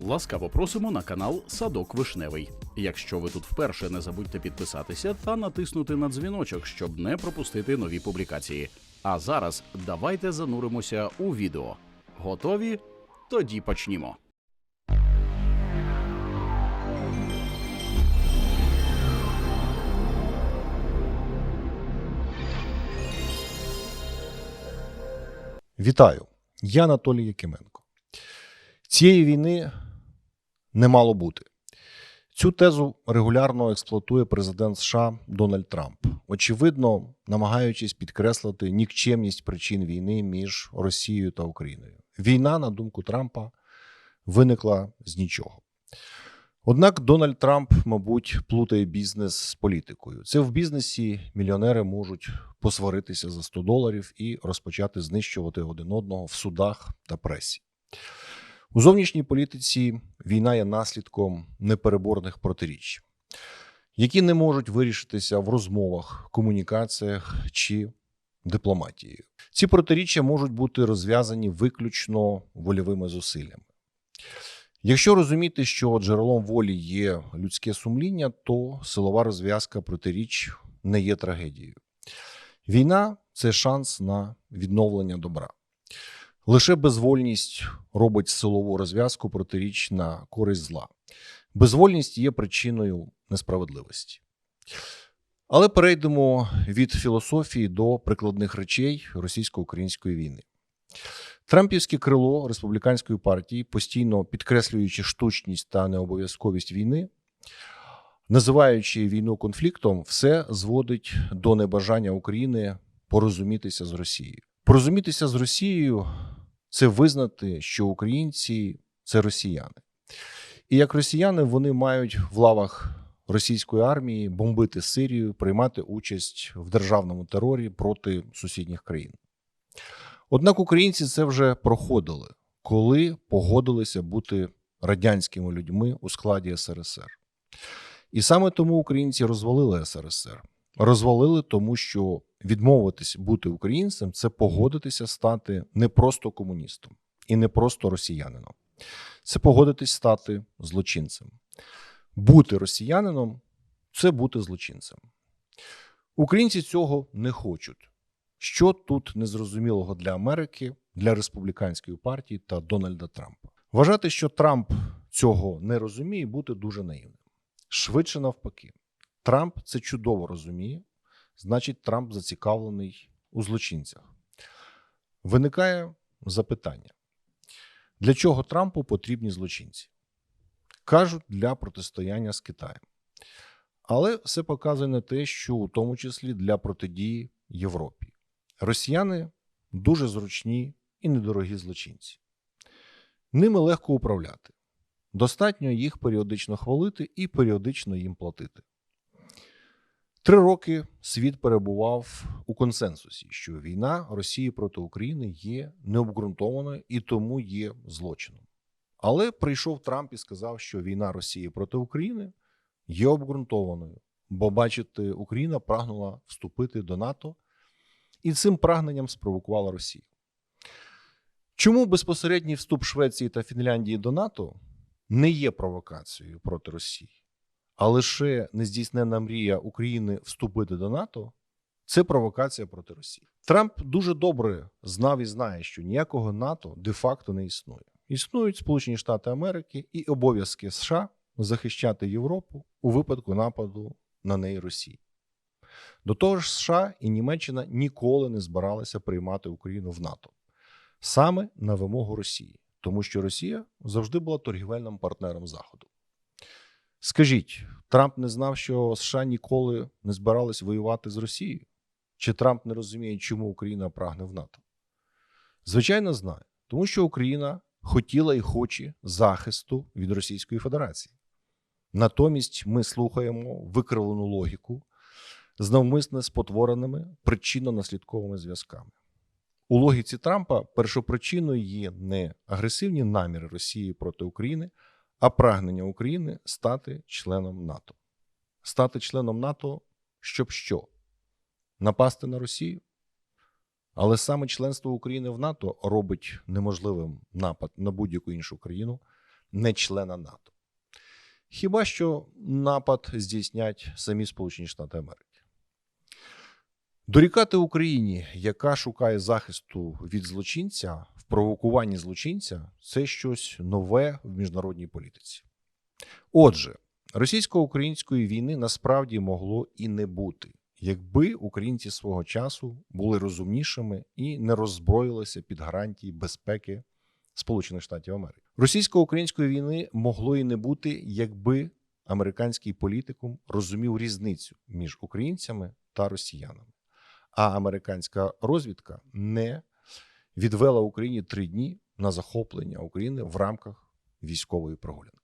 Ласкаво просимо на канал Садок Вишневий. Якщо ви тут вперше, не забудьте підписатися та натиснути на дзвіночок, щоб не пропустити нові публікації. А зараз давайте зануримося у відео. Готові? Тоді почнімо. Вітаю, я Анатолій Якименко. Цієї війни не мало бути. Цю тезу регулярно експлуатує президент США Дональд Трамп, очевидно, намагаючись підкреслити нікчемність причин війни між Росією та Україною. Війна, на думку Трампа, виникла з нічого. Однак Дональд Трамп, мабуть, плутає бізнес з політикою. Це в бізнесі мільйонери можуть посваритися за 100 доларів і розпочати знищувати один одного в судах та пресі. У зовнішній політиці війна є наслідком непереборних протиріч, які не можуть вирішитися в розмовах, комунікаціях чи дипломатії. Ці протиріччя можуть бути розв'язані виключно вольовими зусиллями. Якщо розуміти, що джерелом волі є людське сумління, то силова розв'язка протиріч не є трагедією. Війна це шанс на відновлення добра. Лише безвольність робить силову розв'язку протиріч на користь зла. Безвольність є причиною несправедливості. Але перейдемо від філософії до прикладних речей російсько-української війни. Трампівське крило республіканської партії, постійно підкреслюючи штучність та необов'язковість війни, називаючи війну конфліктом, все зводить до небажання України порозумітися з Росією. Порозумітися з Росією це визнати, що українці це росіяни. І як росіяни вони мають в лавах російської армії бомбити Сирію, приймати участь в державному терорі проти сусідніх країн. Однак українці це вже проходили, коли погодилися бути радянськими людьми у складі СРСР. І саме тому українці розвалили СРСР. Розвалили тому, що відмовитись бути українцем це погодитися стати не просто комуністом і не просто росіянином. Це погодитись стати злочинцем. Бути росіянином це бути злочинцем. Українці цього не хочуть. Що тут незрозумілого для Америки, для республіканської партії та Дональда Трампа? Вважати, що Трамп цього не розуміє, бути дуже наївним. Швидше навпаки, Трамп це чудово розуміє, значить, Трамп зацікавлений у злочинцях. Виникає запитання: для чого Трампу потрібні злочинці? Кажуть, для протистояння з Китаєм. Але все показує на те, що у тому числі для протидії Європі. Росіяни дуже зручні і недорогі злочинці. Ними легко управляти. Достатньо їх періодично хвалити і періодично їм платити. Три роки світ перебував у консенсусі, що війна Росії проти України є необґрунтованою і тому є злочином. Але прийшов Трамп і сказав, що війна Росії проти України є обґрунтованою, бо, бачите, Україна прагнула вступити до НАТО і цим прагненням спровокувала Росію. Чому безпосередній вступ Швеції та Фінляндії до НАТО не є провокацією проти Росії, а лише нездійснена мрія України вступити до НАТО це провокація проти Росії. Трамп дуже добре знав і знає, що ніякого НАТО де-факто не існує. Існують Сполучені Штати Америки і обов'язки США захищати Європу у випадку нападу на неї Росії. До того ж, США і Німеччина ніколи не збиралися приймати Україну в НАТО саме на вимогу Росії, тому що Росія завжди була торгівельним партнером Заходу. Скажіть, Трамп не знав, що США ніколи не збирались воювати з Росією? Чи Трамп не розуміє, чому Україна прагне в НАТО? Звичайно, знає, тому що Україна хотіла і хоче захисту від Російської Федерації. Натомість ми слухаємо викривлену логіку з навмисне спотвореними причинно-наслідковими зв'язками. У логіці Трампа першопричиною є не агресивні наміри Росії проти України, а прагнення України стати членом НАТО. Стати членом НАТО, щоб що? Напасти на Росію? Але саме членство України в НАТО робить неможливим напад на будь-яку іншу країну не члена НАТО. Хіба що напад здійснять самі Сполучені Штати Америки. Дорікати Україні, яка шукає захисту від злочинця провокуванні злочинця, це щось нове в міжнародній політиці. Отже, російсько-української війни насправді могло і не бути, якби українці свого часу були розумнішими і не роззброїлися під гарантії безпеки Сполучених Штатів Америки. Російсько-української війни могло і не бути, якби американський політикум розумів різницю між українцями та росіянами. А американська розвідка не відвела Україні три дні на захоплення України в рамках військової прогулянки.